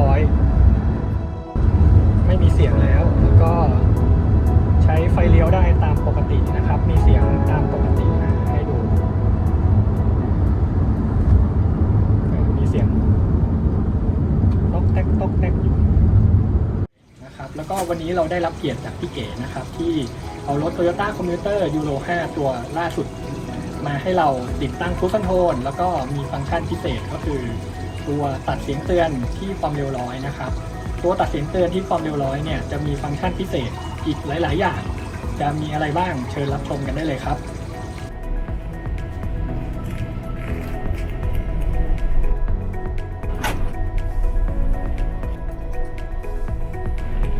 ร้อย ไม่มีเสียงแล้ว แล้วก็ใช้ไฟเลี้ยวได้ตามปกตินะครับ มีเสียงตามปกติอะให้ดู มีเสียงต๊อกแต๊กต๊อกแต๊กอยู่นะครับ แล้วก็วันนี้เราได้รับเกียรติจากพี่เก๋นะครับ ที่เอารถ Toyota Commuter Euro 5 ตัวล่าสุดมาให้เราติดตั้ง Cruise Control แล้วก็มีฟังก์ชันพิเศษก็คือ ตัวตัดเสียงเตือนที่ความเร็วร้อยนะครับ ตัวตัดเสียงเตือนที่ความเร็วร้อยเนี่ยจะมีฟังก์ชันพิเศษอีกหลาย ๆ อย่าง จะมีอะไรบ้างเชิญรับชมกันได้เลยครับ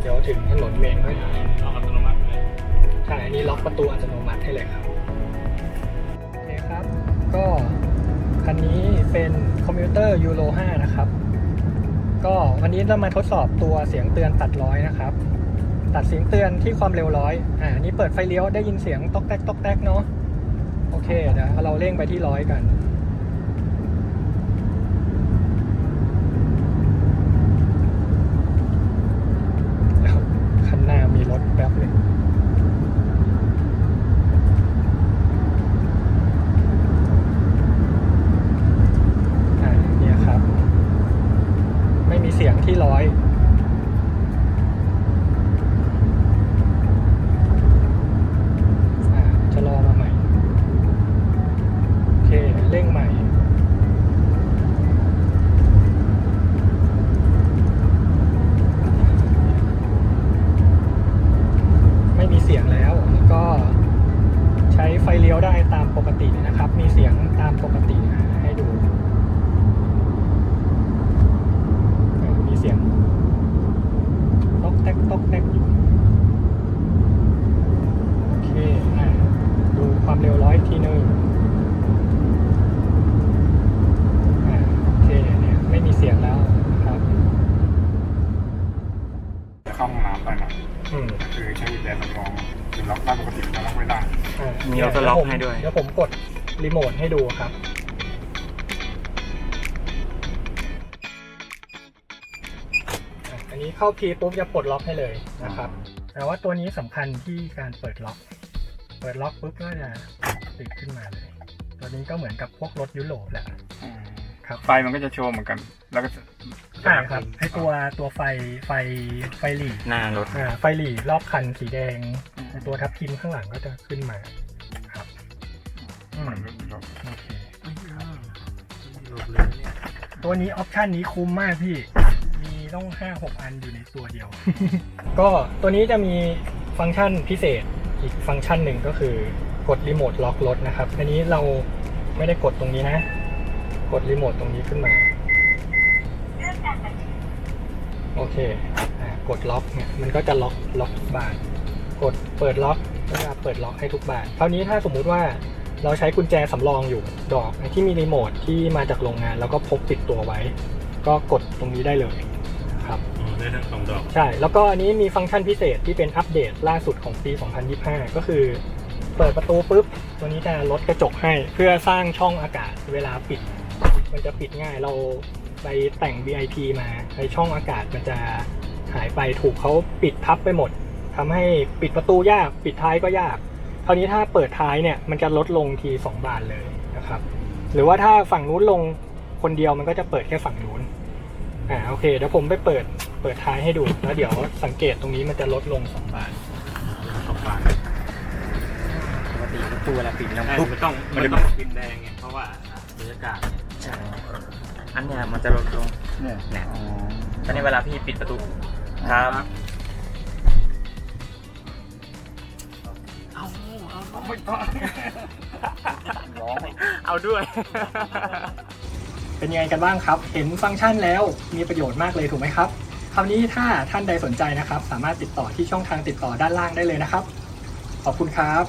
เดี๋ยวถึงถนนเมนค่อยถ่ายล็อกอัตโนมัติเลยใช่อันนี้ล็อกประตูอัตโนมัติให้เลยครับ โอเคครับ ก็ คันนี้เป็นคอมพิวเตอร์ยูโร5นะครับ ก็วันนี้เรามาทดสอบตัวเสียงเตือนตัดร้อยนะครับ ตัดเสียงเตือนที่ความเร็วร้อยอ่านี้เปิดไฟเลี้ยวได้ยินเสียงตอกแตกตอกแตกเนาะ โอเคเดี๋ยวเราเร่งไปที่ร้อยกัน แล้วคันหน้ามีรถแป๊บหนึง อ่าเนี่ยครับ ไม่มีเสียงที่ร้อยอ่าชะลอมาใหม่ โอเค เร่งใหม่ ไม่มีเสียงแล้ว แล้วก็ใช้ไฟเลี้ยวได้ตามปกตินะครับ มีเสียงตามปกติอะให้ดูเออมีเสียง ต๊อกแต๊กต๊อกแต๊กอยู่โอเคอะดูความเร็วร้อยอีกทีหนึ่งอะโอเคเนี่ยไม่มีเสียงแล้วนะครับจะเข้าห้องน้ำไปนะอืมคือใช้กุญแจสำรองคือล็อกได้ปกติมันล็อกไม่ได้อะมีออโต้ล็อกให้ด้วยเดี๋ยวผมกดรีโมทให้ดูครับ นนี้เข้าพีปุ๊บจะปลดล็อกให้เลยนะครับ แต่ว่าตัวนี้สำคัญที่การเปิดล็อก เปิดล็อกปุ๊บก็จะติดขึ้นมาเลย ตัวนี้ก็เหมือนกับพวกรถยุโรปแหละครับไฟมันก็จะโชว์เหมือนกัน แล้วก็จะใช่ครับไอตัวตัวไฟไฟไฟหลีหน้ารถอ่าไฟหลีรอบคันสีแดงไอ้ตัวทับทิมข้างหลังก็จะขึ้นมาครับอืมมันก็จะโอเคตัวนี้ออปชันนี้คุ้มมากพี่มี ต้อง 5 6 อันอยู่ในตัวเดียว ก็ตัวนี้จะมีฟังก์ชันพิเศษอีกฟังก์ชันหนึ่งก็คือกดรีโมทล็อกรถนะครับอันนี้เราไม่ได้กดตรงนี้นะ กดรีโมทตรงนี้ขึ้นมา โอเคกดล็อกเนี่ยมันก็จะล็อกล็อกทุกบานกดเปิดล็อกก็จะเปิดล็อกให้ทุกบานคราวนี้ถ้าสมมุติว่าเราใช้กุญแจสำรองอยู่ดอกที่มีรีโมทที่มาจากโรงงาน แล้วก็พกติดตัวไว้ ก็กดตรงนี้ได้เลย ครับได้ทั้งสองดอกใช่ แล้วก็อันนี้มีฟังก์ชันพิเศษที่เป็นอัปเดตล่าสุดของปี 2025 ก็คือเปิดประตูปุ๊บ ตัวนี้จะลดกระจกให้เพื่อสร้างช่องอากาศเวลาปิด มันจะปิดง่ายเราไปแต่ง VIP มาในช่องอากาศมันจะหายไปถูกเขาปิดทับไปหมดทำให้ปิดประตูยากปิดท้ายก็ยากคราวนี้ถ้าเปิดท้ายเนี่ยมันจะลดลงที2บานเลยนะครับ หรือว่าถ้าฝั่งนู้นลงคนเดียวมันก็จะเปิดแค่ฝั่งนู้น อ่าโอเค เดี๋ยวผมไปเปิดเปิดท้ายให้ดู แล้วเดี๋ยวสังเกตตรงนี้มันจะลดลง2บานสองบานปกติประตูเวลาปิดมันใช่ปุ๊บมันต้องมันต้องปิดแดงไงเพราะว่าบรรยากาศใช่อันเนี้ยมันจะลดลงเนี่ยเนี่ยตอนนี้เวลาพี่ปิดประตูครับเอาเอาเอาไม่ต้องร้องเอาด้วย เป็นยังไงกันบ้างครับ เห็นฟังก์ชันแล้วมีประโยชน์มากเลยถูกไหมครับ คราวนี้ถ้าท่านใดสนใจนะครับ สามารถติดต่อที่ช่องทางติดต่อด้านล่างได้เลยนะครับ ขอบคุณครับ